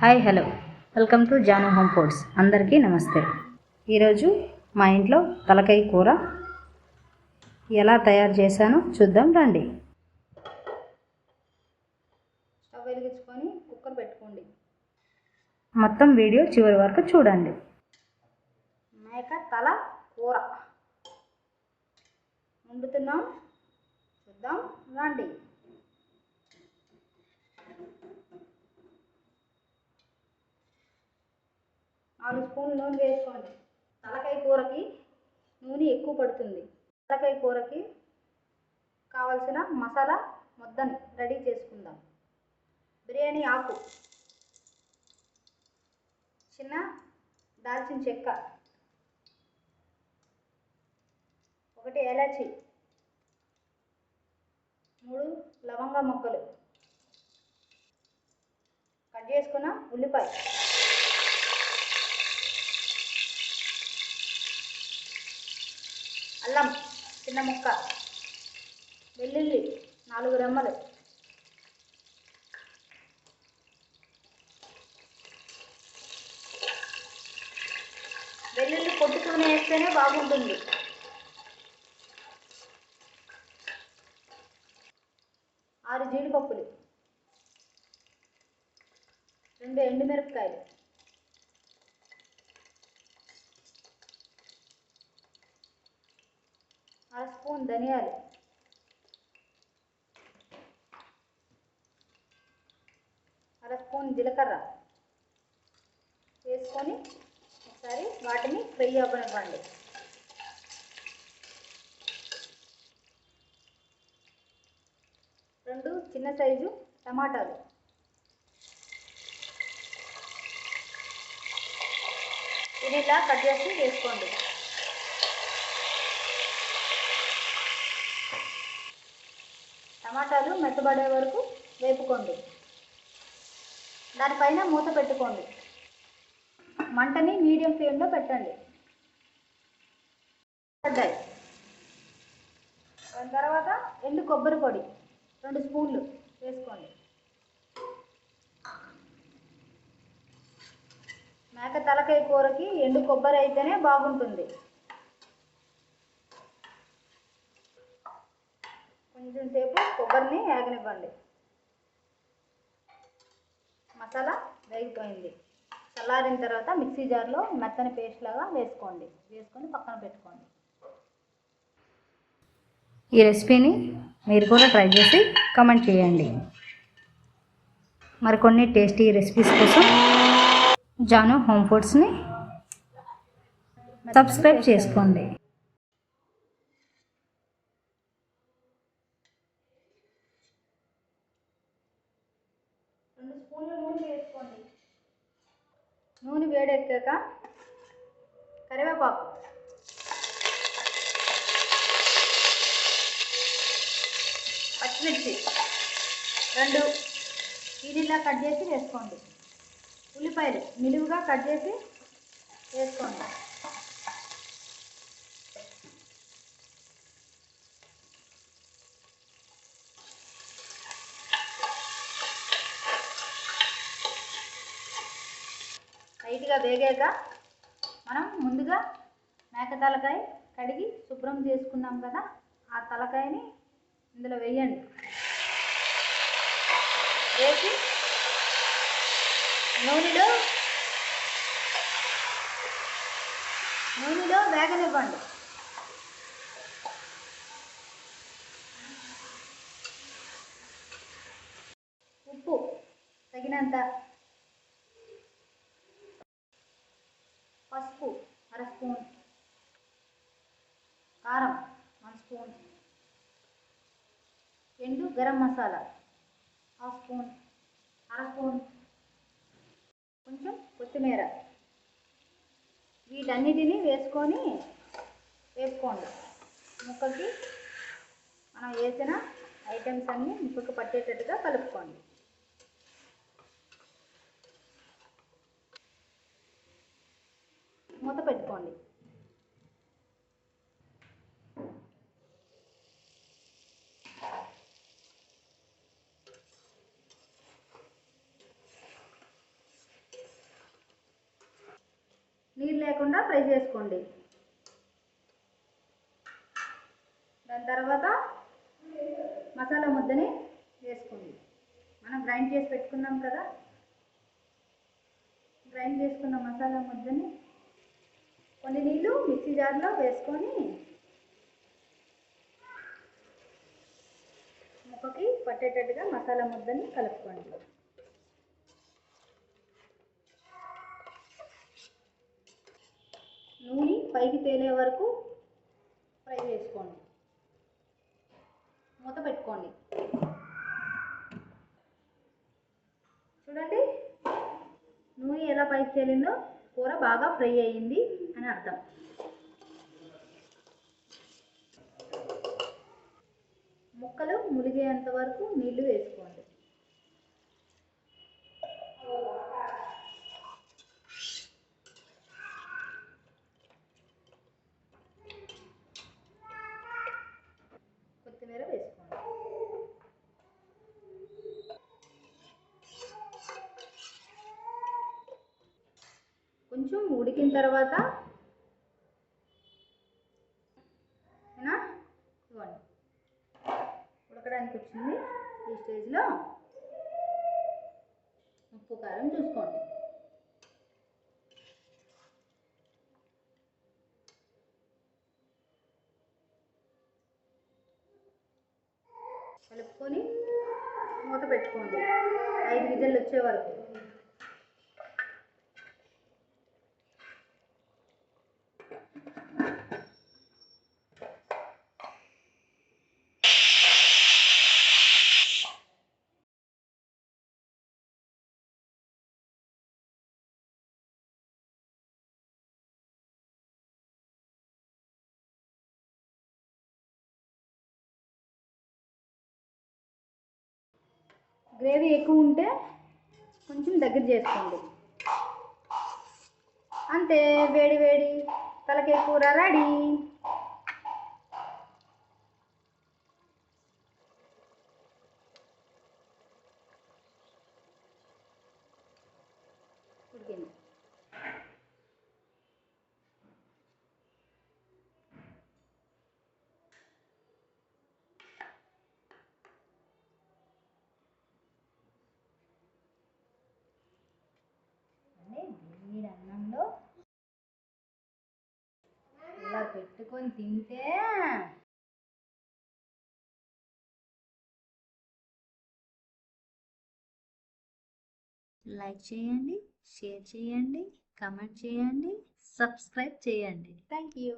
Hi hello. Welcome to Janu home foods. అందరికీ నమస్తే. ఈరోజు మా ఇంట్లో తలకాయ కూర ఎలా తయారు చేశానో చూద్దాం రండి. స్టవ్ వెలిగించుకొని కుక్కర్ పెట్టుకోండి. మొత్తం వీడియో చివరి వరకు చూడండి. మేక తల కూర. వండుతున్నాం. చూద్దాం. రండి. ఆరు స్పూన్లు నూనె వేసుకోండి తలకాయ కూరకి నూనె ఎక్కువ పడుతుంది. తలకాయ కూరకి కావలసిన మసాలా ముద్దని రెడీ చేసుకుందాం. బిర్యానీ ఆకు. చిన్న దాల్చిన చెక్క. ఒకటి ఏలాచి మూడు లవంగా మొక్కలు. కట్ చేసుకున్న ఉల్లిపాయ. చిన్న ముక్క. వెల్లుల్లి నాలుగు రెమ్మలు. వెల్లుల్లి పొట్టుకుని వేస్తేనే బాగుంటుంది. ఆరు జీడిపప్పులు. రెండు ఎండుమిరపకాయలు. అర స్పూన్ ధనియాలు అర స్పూన్ జీలకర్ర వేసుకొని ఒకసారి వాటిని ఫ్రై అవ్వనివ్వండి. రెండు చిన్న సైజు టమాటాలు. ఇది ఇలా కట్ చేసి వేసుకోండి. టమాటాలు మెత్తబడే వరకు వేపుకోండి. దానిపైన మూత పెట్టుకోండి. మంటని మీడియం ఫ్లేమ్లో పెట్టండి. పడ్డాయి దాని తర్వాత ఎండు కొబ్బరి పొడి రెండు స్పూన్లు వేసుకోండి. మేక తలకాయ కూరకి ఎండు కొబ్బరి అయితేనే బాగుంటుంది. కొంచెం సేపు కొబ్బరిని వేగనివ్వండి. మసాలా వేగిపోయింది. చల్లారిన తర్వాత మిక్సీ జార్లో మెత్తని పేస్ట్ లాగా వేసుకోండి. వేసుకొని పక్కన పెట్టుకోండి. ఈ రెసిపీని మీరు కూడా ట్రై చేసి కమెంట్ చేయండి. మరికొన్ని టేస్టీ రెసిపీస్ కోసం జాను హోమ్ ఫుడ్స్ని సబ్స్క్రైబ్ చేసుకోండి రెండు స్పూన్లు నూనె వేసుకోండి నూనె వేడెక్కాక కరివేపాకు. పచ్చిమిర్చి రెండు ఈడిలా కట్ చేసి వేసుకోండి. ఉల్లిపాయలు నిలువుగా కట్ చేసి వేసుకోండి. లైట్గా వేగాక మనం ముందుగా మేక తలకాయ కడిగి శుభ్రం చేసుకున్నాం కదా ఆ తలకాయని ఇందులో వేయండి. వేసి నూనెలో నూనెలో వేగనివ్వండి. ఉప్పు తగినంత పసుపు అర స్పూన్. కారం వన్ స్పూన్. ఎండు గరం మసాలా హాఫ్ స్పూన్ అర స్పూన్. కొంచెం కొత్తిమీర. వీటన్నిటిని వేసుకొని వేసుకోండి ముక్కకి మనం వేసిన ఐటమ్స్ అన్నీ ముక్కకు పట్టేటట్టుగా కలుపుకోండి. పెట్టుకోండి. నీళ్ళు లేకుండా ఫ్రై చేసుకోండి. దాని తర్వాత మసాలా ముద్దని వేసుకోండి. మనం గ్రైండ్ చేసి పెట్టుకున్నాం కదా? గ్రైండ్ చేసుకున్న మసాలా ముద్దని కొన్ని నీళ్ళు మిక్సీ జార్లో వేసుకొని ముక్కకి పట్టేటట్టుగా మసాలా ముద్దని కలుపుకోండి. నూనె పైకి తేలే వరకు ఫ్రై చేసుకోండి. మూత పెట్టుకోండి. చూడండి నూనె ఎలా పైకి తేలిందో కూర బాగా ఫ్రై అయ్యింది అని అర్థం. ముక్కలు ములిగేంత వరకు నీళ్ళు వేసుకోండి కొత్తిమీర వేసుకోండి కొంచెం ఉడికిన తర్వాత ఇవ్వండి. ఉడకడానికి వచ్చింది ఈ స్టేజ్లో ఉప్పు కారం చూసుకోండి. కలుపుకొని మూత పెట్టుకోండి. ఐదు విజల్లు వచ్చే వరకు. గ్రేవీ ఎక్కువ ఉంటే కొంచెం దగ్గర చేసుకోండి. అంతే వేడి వేడి తలకే కూర రెడీ ఉడికింది అంటే వేడి అన్నంలో ఇలా పెట్టుకొని తింటే లైక్ చేయండి షేర్ చేయండి కమెంట్ చేయండి సబ్స్క్రైబ్ చేయండి. Thank you